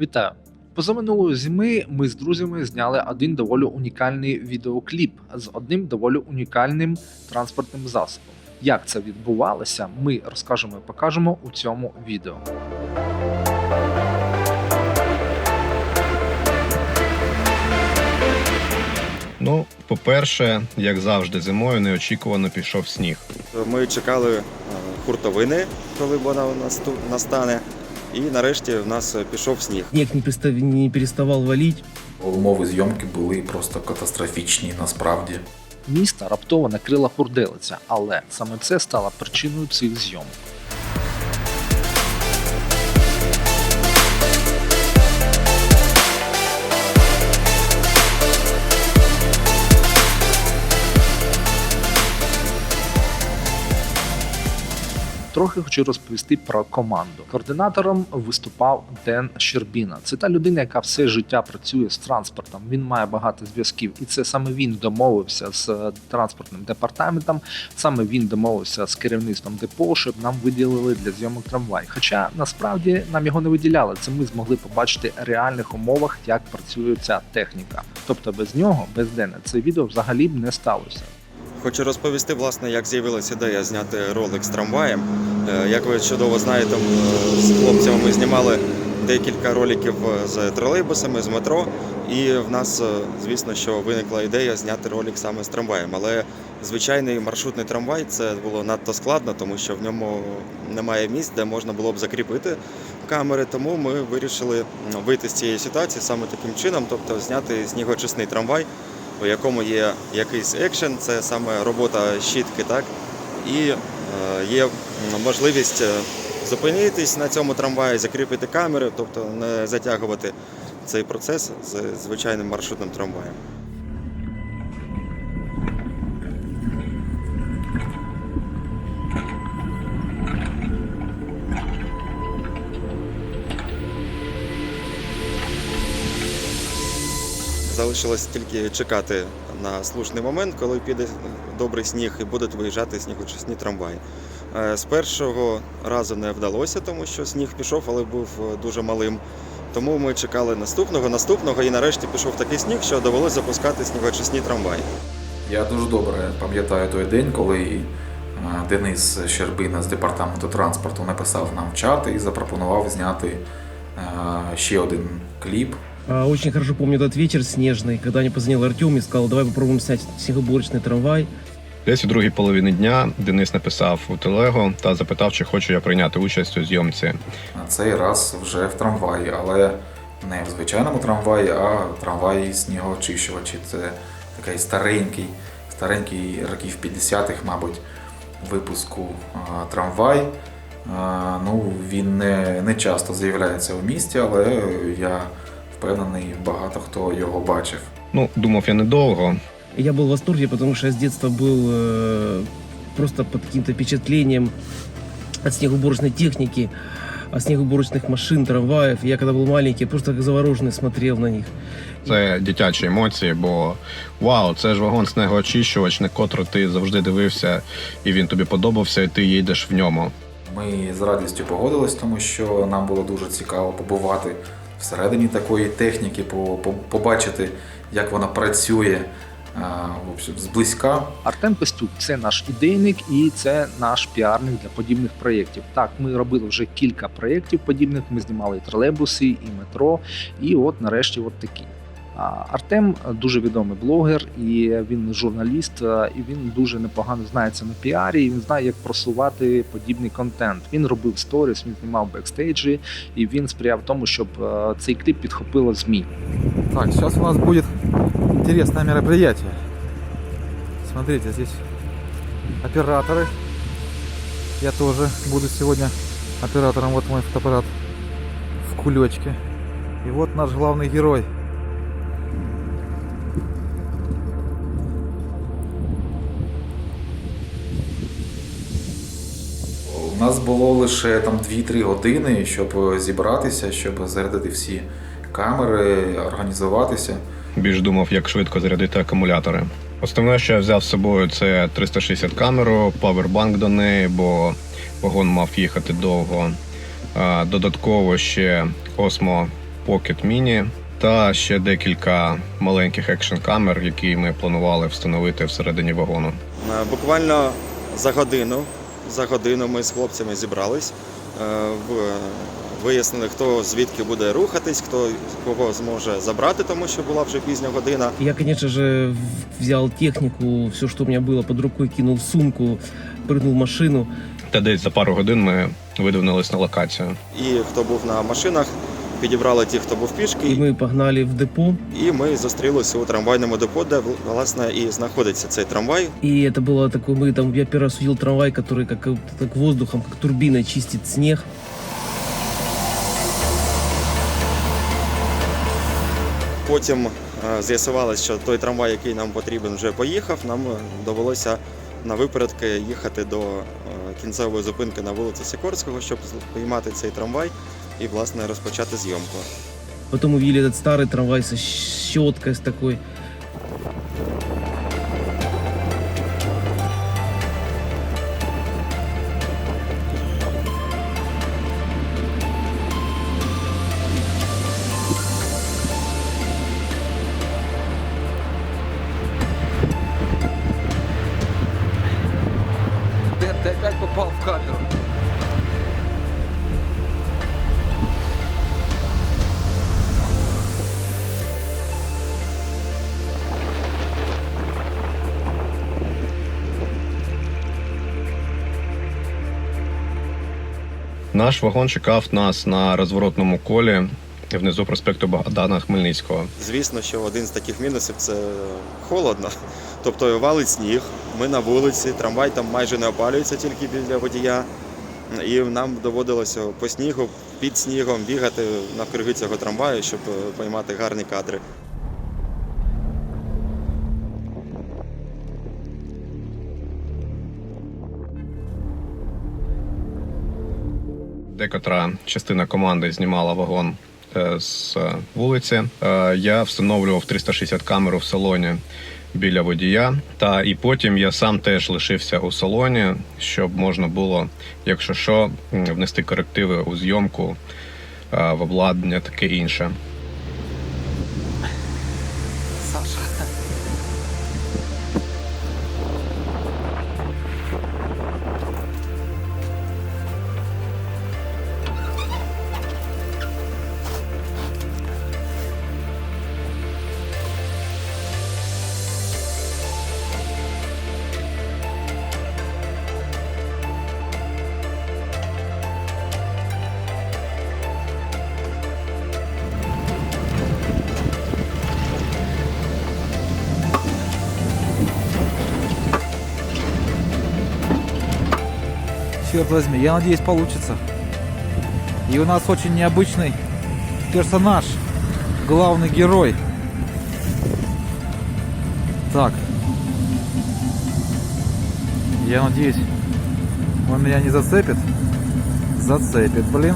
Вітаю! Позаминулої зими ми з друзями зняли один доволі унікальний відеокліп з одним доволі унікальним транспортним засобом. Як це відбувалося, ми розкажемо і покажемо у цьому відео. Ну, по-перше, як завжди, зимою неочікувано пішов сніг. Ми чекали е, хуртовини, коли вона у нас тут настане. І нарешті в нас пішов сніг. Як не, пристав... не переставал валить. Умови зйомки були просто катастрофічні насправді. Міста раптово накрила хурделиця, але саме це стало причиною цих зйомок. Трохи хочу розповісти про команду. Координатором виступав Ден Щербіна. Це та людина, яка все життя працює з транспортом. Він має багато зв'язків, і це саме він домовився з е, транспортним департаментом. Саме він домовився з керівництвом депо, щоб нам виділили для зйомок трамвай. Хоча насправді нам його не виділяли. Це ми змогли побачити реальних умовах, як працює ця техніка. Тобто без нього, без Дена, це відео взагалі б не сталося. Хочу розповісти, власне, як з'явилася ідея зняти ролик з трамваєм. Е, Як ви чудово знаєте, з хлопцями ми знімали декілька роликів е, з тролейбусами, з метро. І в нас, е, звісно, що виникла ідея зняти ролик саме з трамваєм. Але звичайний маршрутний трамвай це було надто складно, тому що в ньому немає місць, де можна було б закріпити камери. Тому ми вирішили вийти з цієї ситуації саме таким чином, тобто зняти снігочисний трамвай у якому є якийсь екшен, це саме робота щітки, так? І е, є можливість е, зупинитись на цьому трамваї, закріпити камери, тобто не затягувати цей процес з звичайним маршрутним трамваєм. Залишилось тільки чекати на слушний момент, коли піде добрий сніг і будуть виїжджати снігочисні трамваї. Е, З першого разу не вдалося, тому що сніг пішов, але був е, дуже малим. Тому ми чекали наступного, наступного, і нарешті пішов такий сніг, що довелося запускати снігочисні трамваї. Я дуже добре пам'ятаю той день, коли е, Денис Щербина з департаменту транспорту написав нам в чат і запропонував зняти ще один кліп. А, Очень хорошо помню этот вечер снежный, когда мне позвонил Артем и сказал, давай попробуем снять снегоуборочный трамвай. Десь у другій половині дня Денис написав у телего та запитав, чи хочу я прийняти участь у зйомці. На цей раз вже в трамваї, але не в звичайному трамваї, а в трамваї снігоочищувачі. Це такий старенький, старенький років 50-х, мабуть, випуску а, трамвай. А, Ну, він не, не часто з'являється у місті, але я впевнений, багато хто його бачив. Ну, думав я недовго. И я был в восторге, потому что я с детства был э, просто под каким-то впечатлением от снегоуборочной техники, от снегоуборочных машин, трамваев. Я когда был маленький, просто как завороженный смотрел на них. Це дитячі емоції, бо вау, це ж вагон снегоочищувач, на котрий ти завжди дивився, і він тобі подобався, і ти їдеш в ньому. Ми з радістю погодились, тому що нам було дуже цікаво побувати всередині такої техніки, по- по- побачити, як вона працює общем, зблизька. Артем Пестюк це наш ідейник і це наш піарник для подібних проєктів. Так, ми робили вже кілька проєктів подібних. Ми знімали і тролейбуси, і метро, і от нарешті от такі. Артем дуже відомий блогер, і він журналіст, і він дуже непогано знається на піарі. І він знає, як просувати подібний контент. Він робив сторіс, він знімав бекстейджі, і він сприяв тому, щоб цей кліп підхопило змі. Так, сейчас у нас будет интересное мероприятие. Смотрите, здесь операторы. Я тоже буду сегодня оператором. Вот мой фотоаппарат в кулечке. И вот наш главный герой. Було лише там 2-3 години, щоб зібратися, щоб зарядити всі камери, організуватися. Більш думав, як швидко зарядити акумулятори. Основне, що я взяв з собою, це 360 камеру, павербанк до неї, бо вагон мав їхати довго. Додатково ще Osmo Pocket Mini та ще декілька маленьких екшн камер, які ми планували встановити всередині вагону. Е, Буквально за годину, за годину ми з хлопцями зібрались, е, в- вияснили, хто звідки буде рухатись, хто кого зможе забрати, тому що була вже пізня година. Я, звісно ж, взяв техніку, технику, все, що у мене було під рукою, кинув в сумку, пригнув машину. Та десь за пару годин ми видвинулись на локацію. І хто був на машинах, підібрали ті, хто був пішки, И мы погнали в депо. і ми зустрілися у трамвайному депо, де власне і знаходиться цей трамвай. И это было такое, мы там, я первый раз увидел трамвай, который как, э, так воздухом, как турбиной чистит снег. Потім е, з'ясувалось, що той трамвай, який нам потрібен, вже поїхав. Нам е, довелося на випередки їхати до е, кінцевої зупинки на вулиці Сікорського, щоб піймати цей трамвай і власне розпочати зйомку. Потом увидели этот старый трамвай со щеткой, с такой. Наш вагон чекав нас на розворотному колі внизу проспекту Богдана Хмельницького. Звісно, що один з таких мінусів це холодно. Тобто валить сніг, ми на вулиці, трамвай там майже не опалюється тільки біля водія. І нам доводилося по снігу, під снігом бігати навкруги цього трамваю, щоб е, поймати гарні кадри. Декотра частина команди знімала вагон е, з е, вулиці. Е, Я встановлював 360 камеру в салоні біля водія. Та і потім я сам теж лишився у салоні, щоб можна було, якщо що, внести корективи у зйомку, в обладнання, таке інше. Черт возьми, я надеюсь получится. И у нас очень необычный персонаж, главный герой. Так. Я надеюсь, он меня не зацепит. Зацепит, блин.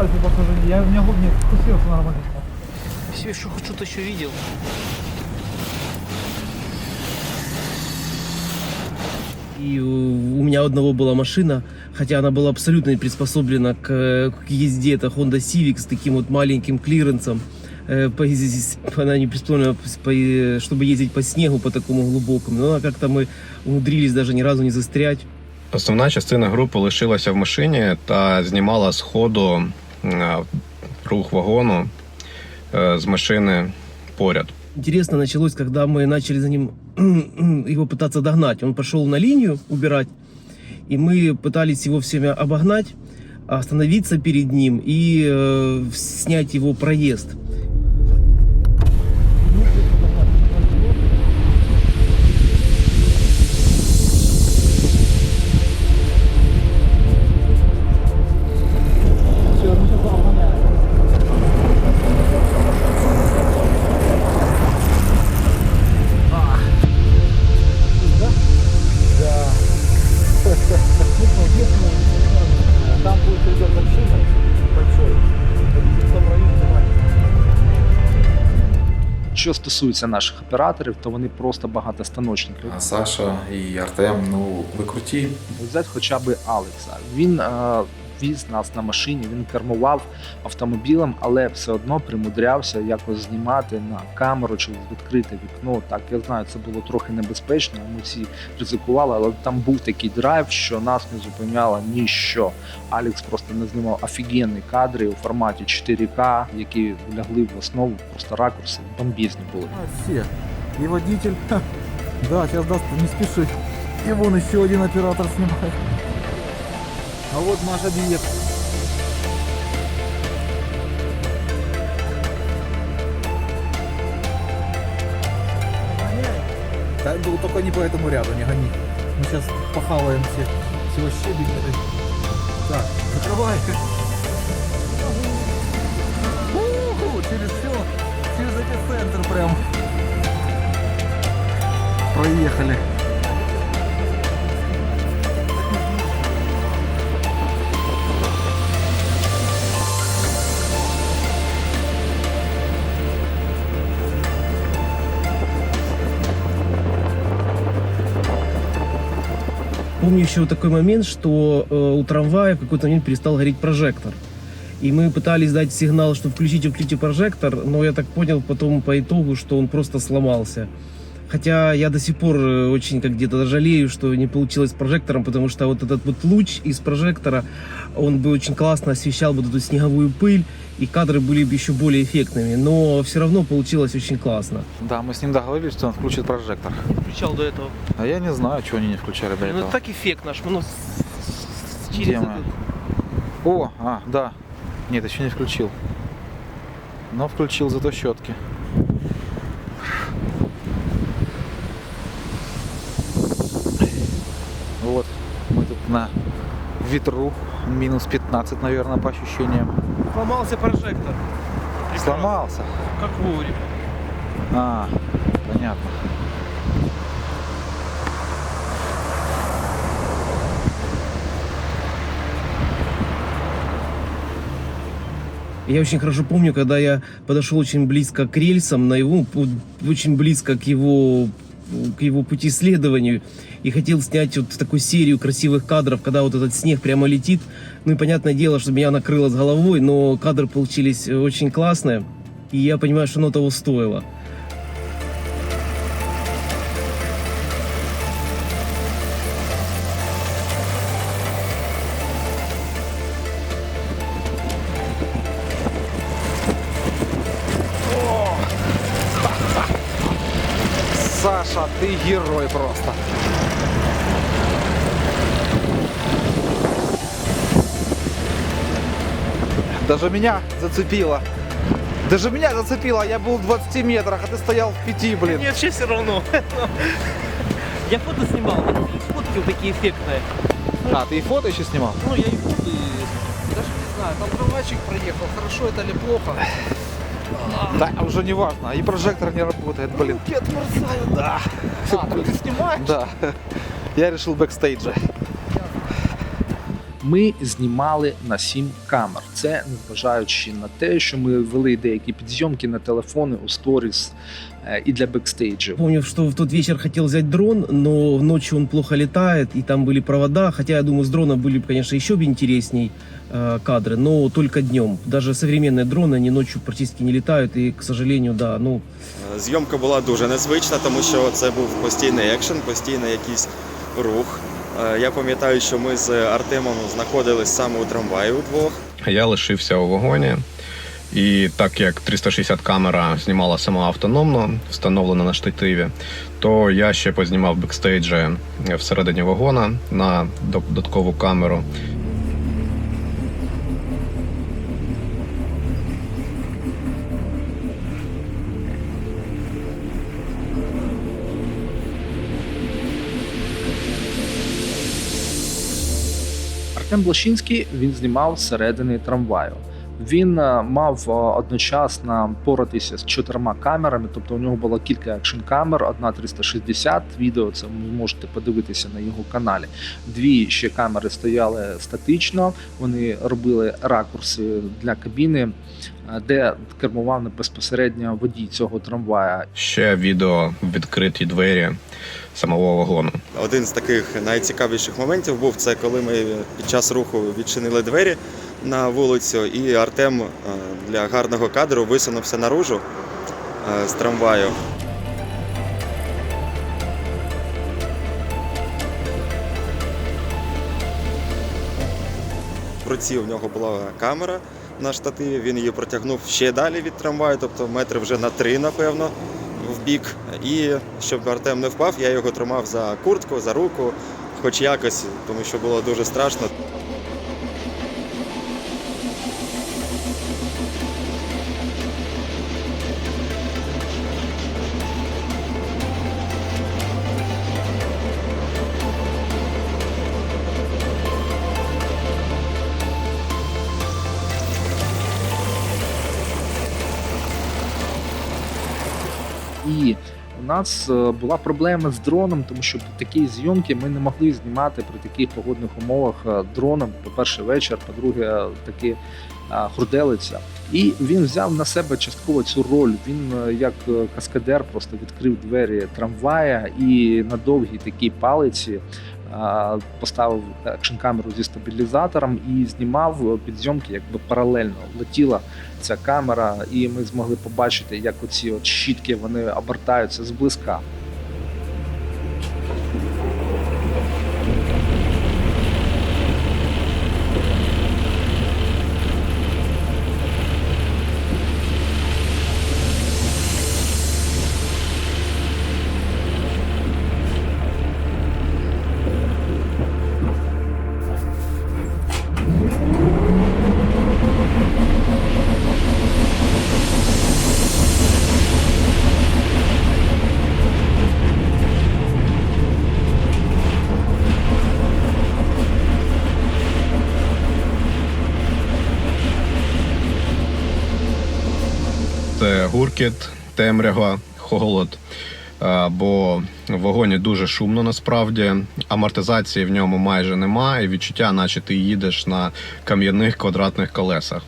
У меня пальцы похоже, я, у меня губ не вкусился нормально. Все еще что-то еще видел. И э, у меня одного была машина, хотя она была абсолютно не приспособлена к, э, к езде. Это Honda Civic с таким вот маленьким клиренсом. Э, по- здесь Она не приспособлена, по- э, чтобы ездить по снегу, по такому глубокому. Но как-то мы умудрились даже ни разу не застрять. Основна частина групи лишилася в машині та знімала з ходу е, Рух вагону е, з машини поряд. Интересно началось, когда мы начали за ним его пытаться догнать. Он пошел на линию убирать, и мы пытались его все время обогнать, остановиться перед ним и э, снять его проезд. Що стосується наших операторів, то вони просто багатостаночники. А Саша і Артем, ну, ви круті. Взять хоча б Алекса. Він віз нас на машині, він кермував автомобілем, але все одно примудрявся якось знімати на камеру через відкрите вікно. Так, я знаю, це було трохи небезпечно. Ми всі ризикували, але там був такий драйв, що нас не зупиняло ніщо. Алекс просто не знімав офігенні кадри у форматі 4К, які лягли в основу, просто ракурси бомбізні були. Все. И водитель. Да, сейчас не спеши. И вон еще один оператор снимает. А вот наш объект. Да, ну, только не по этому ряду, не гони. Мы сейчас похаваем все, всего щебень. этой. Так, закрывай. Уху, через все, через эпицентр прям. Проехали. Помню еще такой момент, что э, у трамвая в какой-то момент перестал гореть прожектор. И мы пытались дать сигнал, что включите, включите прожектор, но я так понял потом по итогу, что он просто сломался. Хотя я до сих пор э, очень как где-то жалею, что не получилось с прожектором, потому что вот этот вот луч из прожектора, он бы очень классно освещал вот эту снеговую пыль, и кадры были бы еще более эффектными. Но все равно получилось очень классно. Да, мы с ним договорились, что он включит прожектор. включал до этого. А я не знаю, чего они не включали до Ну этого. так эффект наш, ну, с- с- через Где этот- О, а, да. Нет, еще не включил. Но включил зато щетки. Вот, мы тут на ветру. Минус 15, наверное, по ощущениям. Сломался прожектор. Сломался. Как вовремя. А, понятно. Я очень хорошо помню, когда я подошел очень близко к рельсам, на его, очень близко к его, к его пути исследованию, и хотел снять вот такую серию красивых кадров, когда вот этот снег прямо летит. Ну и понятное дело, что меня накрыло с головой, но кадры получились очень классные, и я понимаю, что оно того стоило. Даже меня зацепило. Даже меня зацепило, я был в 20 метрах, а ты стоял в 5, блин. Мне вообще все равно. Я фото снимал, фотки вот такие эффектные. А, ты и фото еще снимал? Ну, я и фото, и- даже не знаю, там трамвайчик проехал, хорошо это или плохо. Да, уже не важно. И прожектор не работает, блин. Руки отмерзают. Да. А, ты снимаешь? Да. Я решил бэкстейджа. Ми знімали на 7 камер. Це незважаючи на те, що ми вели деякі підзйомки на телефони у сторіс е, і для бекстейджів. Помню, что в тот вечер хотел взять дрон, но ночью он плохо летает, и там были провода. Хотя, я думаю, с дрона были бы, конечно, еще бы интересней э, кадры, но только днем. Даже современные дроны, они ночью практически не летают, и, к сожалению, да, ну, Е, Зйомка була дуже незвична, тому що це був постійний екшен, постійний якийсь рух. Е, Я пам'ятаю, що ми з Артемом знаходились саме у трамваї удвох. Я лишився у вагоні. І так як 360 камера знімала сама автономно, встановлена на штативі, то я ще познімав бекстейджі всередині вагона на додаткову камеру. Артем Блащинський він знімав зсередини трамваю. Він е, мав е, одночасно поратися з чотирма камерами, тобто у нього було кілька екшн камер, одна 360 відео. Це ви можете подивитися на його каналі. Дві ще камери стояли статично. Вони робили ракурси для кабіни, е, де кермував безпосередньо водій цього трамвая. Ще відео відкриті двері самого вагону. Один з таких найцікавіших моментів був це, коли ми під час руху відчинили двері на вулицю, і Артем е, для гарного кадру висунувся наружу е, з трамваю. В руці в нього була камера на штативі, він її протягнув ще далі від трамваю, тобто метри вже на три, напевно, в бік. І щоб Артем не впав, я його тримав за куртку, за руку, хоч якось, тому що було дуже страшно. І у нас е, була проблема з дроном, тому що такі зйомки ми не могли знімати при таких погодних умовах е, дроном. По-перше, вечір, по-друге, таки е, хурделиця. І він взяв на себе частково цю роль. Він як каскадер просто відкрив двері трамвая і на довгій такій палиці. Е, Поставив екшн камеру зі стабілізатором і знімав підзйомки, якби паралельно летіла ця камера, і ми змогли побачити, як оці от щітки вони обертаються зблизька. Гуркіт, темрява, холод. Бо в вагоні дуже шумно насправді, амортизації в ньому майже немає, і відчуття, наче ти їдеш на кам'яних квадратних колесах.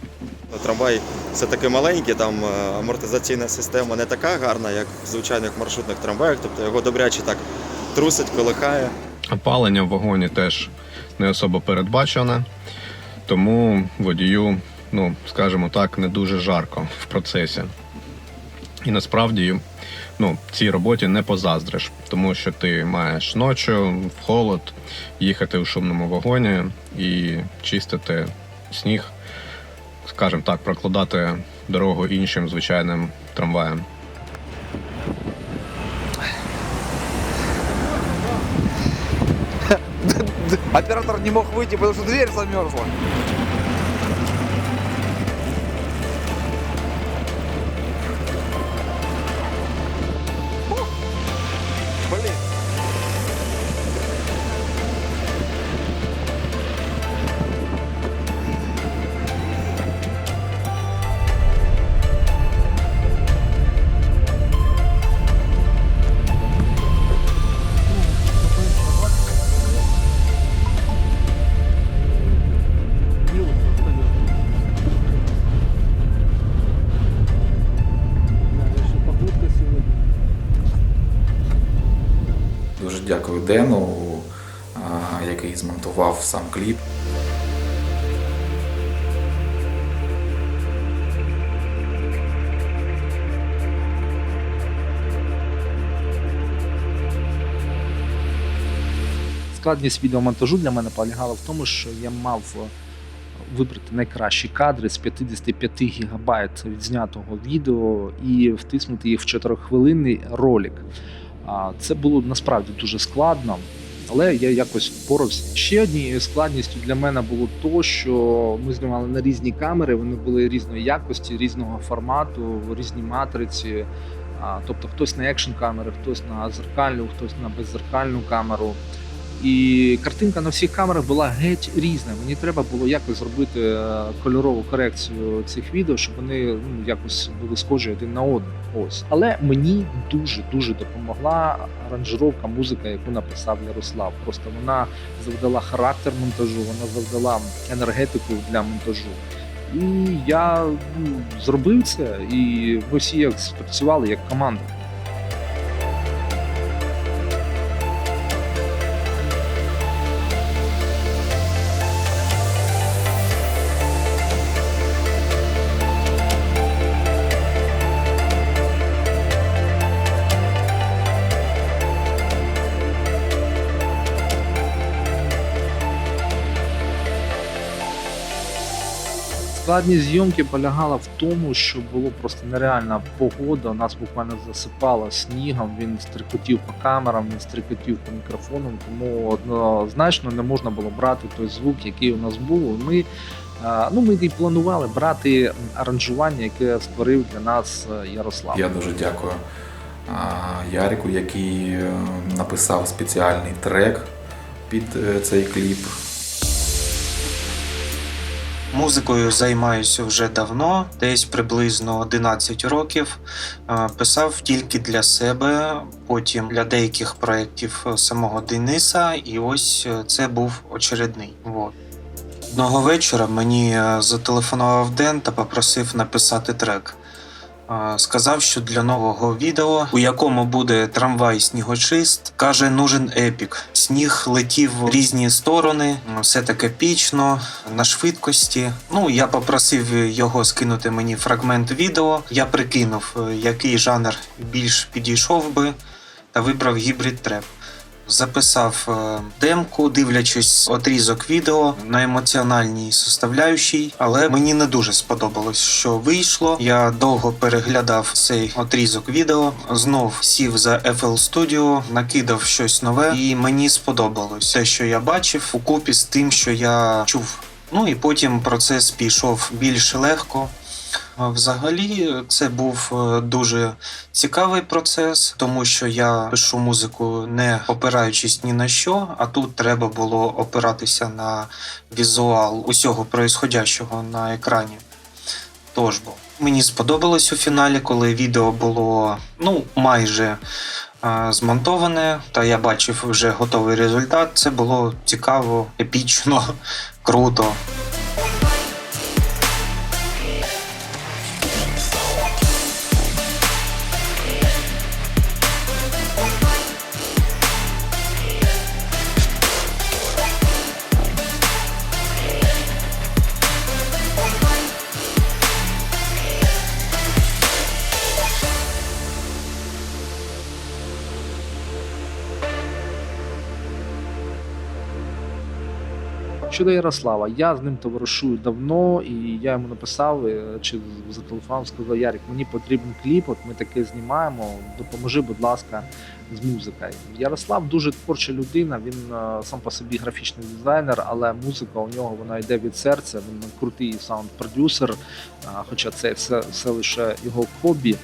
Трамвай все таки маленький, там е, амортизаційна система не така гарна, як в звичайних маршрутних трамваях, тобто його добряче так трусить, колихає. Опалення в вагоні теж не особо передбачене, тому водію, ну скажімо так, не дуже жарко в процесі. І насправді ну, цій роботі не позаздриш, тому що ти маєш ночі в холод їхати у шумному вагоні і чистити сніг, скажімо так, прокладати дорогу іншим звичайним трамваям. Оператор не мог выйти, потому что дверь замерзла. Дякую Дену, який змонтував сам кліп. Складність відеомонтажу для мене полягала в тому, що я мав е, вибрати найкращі кадри з 55 гігабайт відзнятого відео і втиснути їх в 4-хвилинний ролик. Це було насправді дуже складно, але я якось впорався. Ще однією складністю для мене було то, що ми знімали на різні камери, вони були різної якості, різного формату, в різній матриці. Тобто хтось на екшн камери, хтось на зеркальну, хтось на беззеркальну камеру. І картинка на всіх камерах була геть різна. Мені треба було якось зробити е, кольорову корекцію цих відео, щоб вони ну, якось були схожі один на один. Ось. Але мені дуже дуже допомогла аранжировка, музика, яку написав Ярослав. Просто вона завдала характер монтажу, вона завдала енергетику для монтажу. І я ну, зробив це, і ми всі як спрацювали як команда. Складність зйомки полягала в тому, що було просто нереальна погода. Нас буквально засипало снігом. Він стрикотів по камерам, він стрикотів по мікрофонам. Тому однозначно не можна було брати той звук, який у нас був. Ми е, ну ми і планували брати аранжування, яке створив для нас е, Ярослав. Я дуже дякую а, Ярику, який е, написав спеціальний трек під е, цей кліп. Музикою займаюся вже давно, десь приблизно 11 років. Е, Писав тільки для себе, потім для деяких проєктів самого Дениса, і ось е, це був очередний. Вот. Одного вечора мені е, зателефонував Ден та попросив написати трек. Сказав, що для нового відео, у якому буде трамвай снігочист, каже, нужен епік. Сніг летів в різні сторони, все так епічно, на швидкості. Ну, я попросив його скинути мені фрагмент відео. Я прикинув, е, який жанр більш підійшов би, та вибрав гібрид треп. Записав е, демку, дивлячись отрізок відео на емоціональній составляючій, але мені не дуже сподобалось, що вийшло. Я довго переглядав цей отрізок відео, знов сів за FL Studio, накидав щось нове, і мені сподобалось те, що я бачив, укупі з тим, що я чув. Ну і потім процес пішов більш легко. Взагалі, це був е, дуже цікавий процес, тому що я пишу музику не опираючись ні на що, а тут треба було опиратися на візуал усього происходящого на екрані. Тож бо мені сподобалось у фіналі, коли відео було ну майже е, змонтоване, та я бачив вже готовий результат. Це було цікаво, епічно, круто. Щодо Ярослава, я з ним товаришую давно, і я йому написав е, чи зателефонував, сказав Ярик, мені потрібен кліп, от ми таке знімаємо. Допоможи, будь ласка, з музикою. Ярослав дуже творча людина. Він е, сам по собі графічний дизайнер, але музика у нього вона йде від серця. Він крутий саунд-продюсер, е, хоча це все, все лише його хобі.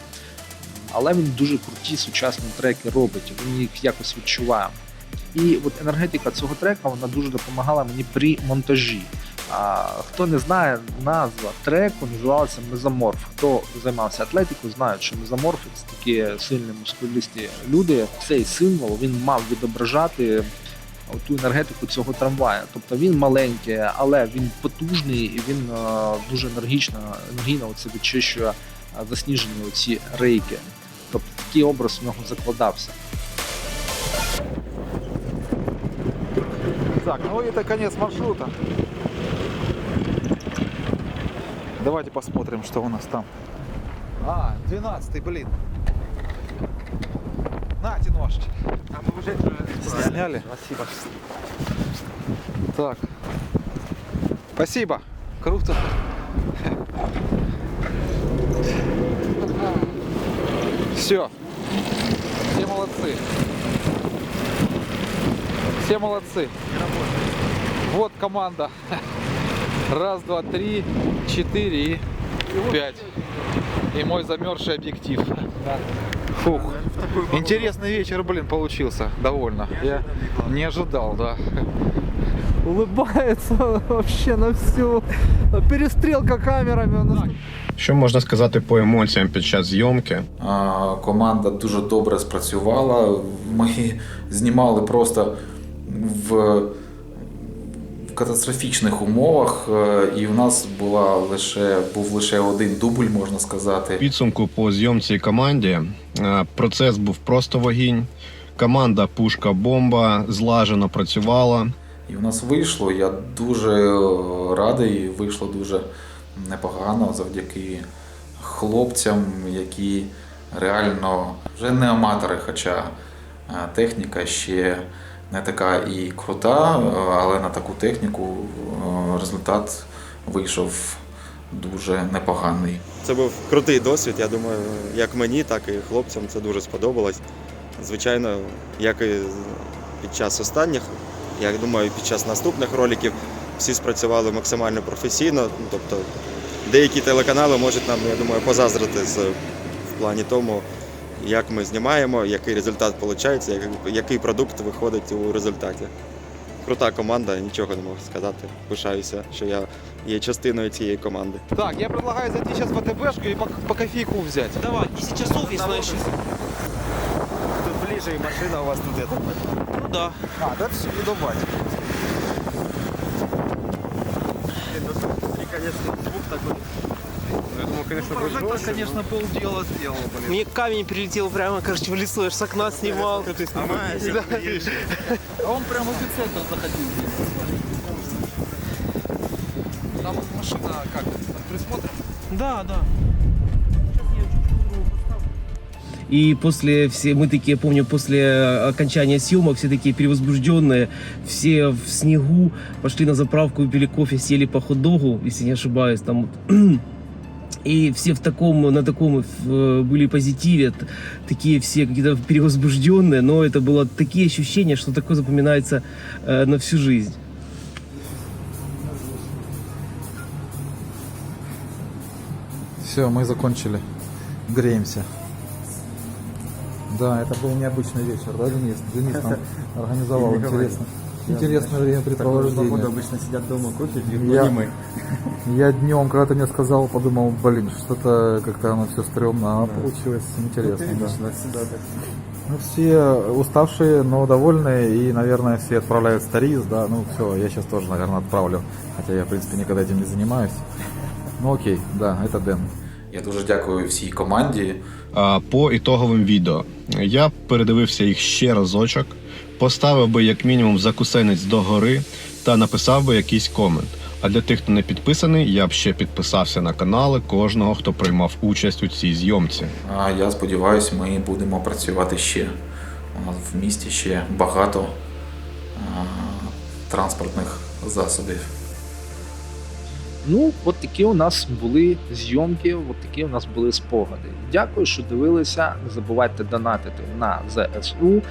Але він дуже круті сучасні треки робить. Він їх якось відчуває. І от енергетика цього трека вона дуже допомагала мені при монтажі. А, хто не знає, назва треку називалася Мезоморф. Хто займався атлетикою, знає, що мезоморфи це такі сильні мускулісті люди. Цей символ він мав відображати ту енергетику цього трамвая. Тобто він маленький, але він потужний і він е, дуже енергічно, енергійно оце відчищує е, засніжені оці рейки. Тобто такий образ в нього закладався. Так, ну это конец маршрута. Давайте посмотрим, что у нас там. А, 12 блин. Нате ножки. А мы уже Сняли? Спасибо. Так. Спасибо. Круто. Все. Все молодцы. Все молодцы. Вот команда. Раз, два, три, четыре и пять. И мой замерзший объектив. Фух. Интересный вечер, блин, получился. Довольно. Я не ожидал, да. Улыбается вообще на всю. Перестрелка камерами. у нас Що можна сказати по емоціям під час зйомки? А, Команда дуже добре спрацювала. Ми знімали просто в, катастрофічних умовах, е, і в нас була лише, був лише один дубль, можна сказати. Підсумку по зйомці команді е, процес був просто вогінь. Команда пушка бомба злажено працювала. І в нас вийшло. Я дуже е, радий, вийшло дуже непогано завдяки хлопцям, які реально вже не аматори, хоча техніка ще не така і крута, але на таку техніку е, результат вийшов дуже непоганий. Це був крутий досвід. Я думаю, як мені, так і хлопцям це дуже сподобалось. Звичайно, як і під час останніх, я думаю, під час наступних роликів всі спрацювали максимально професійно. Ну, Тобто деякі телеканали можуть нам, я думаю, позаздрити з, в плані тому, як ми знімаємо, який результат виходить, який продукт виходить у результаті. Крута команда, нічого не можу сказати. Пишаюся, що я є частиною цієї команди. Так, я предлагаю зайти сейчас в АТБшку и по, по кофейку взять. Давай, 10 часов, если еще. Тут ближе и машина у вас тут это. Ну да. А, да все до бати. Конечно, конечно, Прожектор, конечно, полдела сделал, блин. Мне камень прилетел прямо, короче, в лицо, я ж с окна снимал. А он прям в эпицентр заходил. Там вот машина как? Под присмотром? Да, да. И после все, мы такие, помню, после окончания съемок все такие перевозбужденные, все в снегу пошли на заправку, выпили кофе, сели по хот-догу, если не ошибаюсь, там. И все в таком, на таком э, были позитиве, такие все какие-то перевозбужденные, но это было такие ощущения, что такое запоминается э, на всю жизнь. Все, мы закончили. Греемся. Да, это был необычный вечер, да, Денис? Денис нам организовал интересно. Интересное времяпрепровождение. обычно сидят дома, кофе пьют, Я, я днем, когда ты мне сказал, подумал, блин, что-то как-то оно все стрёмно, а получилось интересно. да. Ну, все уставшие, но довольные, и, наверное, все отправляют стариз, да, ну, все, я сейчас тоже, наверное, отправлю, хотя я, в принципе, никогда этим не занимаюсь. Ну, окей, да, это Дэн. Я дуже дякую всій команді. А, по ітоговим відео. Я б передивився їх ще разочок, поставив би як мінімум закусенець до гори та написав би якийсь комент. А для тих, хто не підписаний, я б ще підписався на канали кожного, хто приймав участь у цій зйомці. А я сподіваюся, ми будемо працювати ще. У нас в місті ще багато а, транспортних засобів. Ну, от такі у нас були зйомки, от такі у нас були спогади. Дякую, що дивилися. Не забувайте донатити на ЗСУ.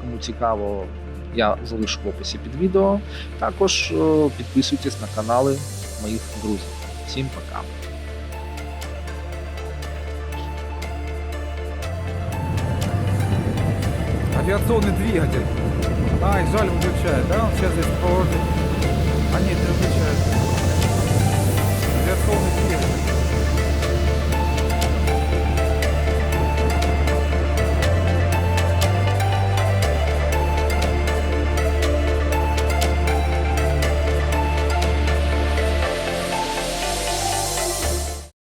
Кому цікаво, я залишу в описі під відео. Також е, підписуйтесь на канали моїх друзів. Всім пока! Авиационный двигатель. Ай, жаль, выключает, да? Он сейчас здесь поворотит. А нет, не выключает. Авиационный двигатель.